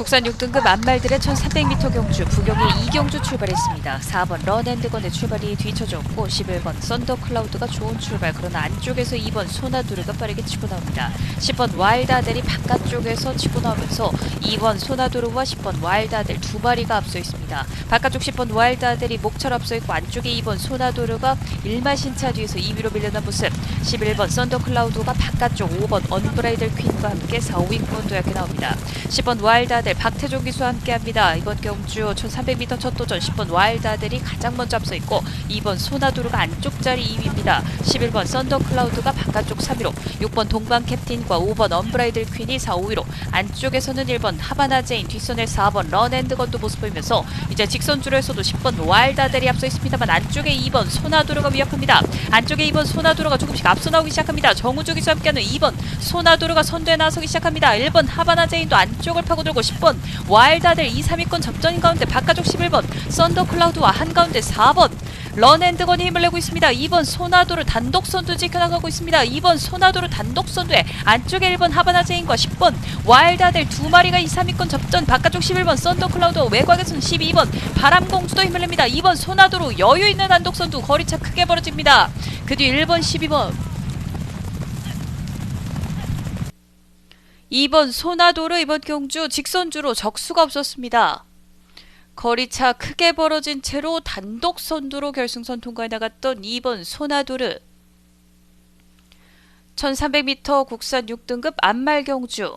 국산 6등급 안말들의 1300m 경주 부경의 이경주 출발했습니다. 4번 런앤드건의 출발이 뒤쳐졌고 11번 썬더클라우드가 좋은 출발 그러나 안쪽에서 2번 소나두르가 빠르게 치고 나옵니다. 10번 와일드아델이 바깥쪽에서 치고 나오면서 2번 소나두르와 10번 와일드아델 두 마리가 앞서 있습니다. 바깥쪽 10번 와일드아델이 목차로 앞서 있고 안쪽에 2번 소나두르가 일마신차 뒤에서 2위로 밀려난 모습 11번 썬더클라우드가 바깥쪽 5번 언브라이들 퀸과 함께 4, 5위권 도약해 나옵니다. 10번 와일드아델 박태종 기수와 함께합니다. 이번 경주 1300m 첫 도전 10번 와일드아델이 가장 먼저 앞서 있고 2번 소나두루가 안쪽 자리 2위입니다. 11번 썬더클라우드가 바깥쪽 3위로 6번 동방 캡틴과 5번 언브라이들 퀸이 4, 5위로 안쪽에서는 1번 하바나 제인 뒷선에 4번 런앤드건도 모습 보이면서 이제 직선 줄에서도 10번 와일드아델이 앞서 있습니다만 안쪽에 2번 소나두루가 위협합니다. 안쪽에 2번 소나두루가 조금씩 앞서 나오기 시작합니다. 정우주 기수와 함께하는 2번 소나두루가 선두에 나서기 시작합니다. 1번 하바나 제인도 안쪽을 파고들고 10번 와일드아델 2, 3위권 접전인 가운데 바깥쪽 11번 썬더클라우드와 한가운데 4번 런앤드건이 힘을 내고 있습니다. 2번 소나도르 단독 선두 지켜나가고 있습니다. 2번 소나도르 단독 선두에 안쪽에 1번 하바나 제인과 10번 와일드아델 두 마리가 2, 3위권 접전 바깥쪽 11번 썬더클라우드 외곽에서는 12번 바람공주도 힘을 냅니다. 2번 소나도르 여유 있는 단독 선두 거리차 크게 벌어집니다. 그 뒤 1번 12번 2번 소나도르 이번 경주 직선주로 적수가 없었습니다. 거리차 크게 벌어진 채로 단독 선두로 결승선 통과해 나갔던 2번 소나도르 1300m 국산 6등급 안말 경주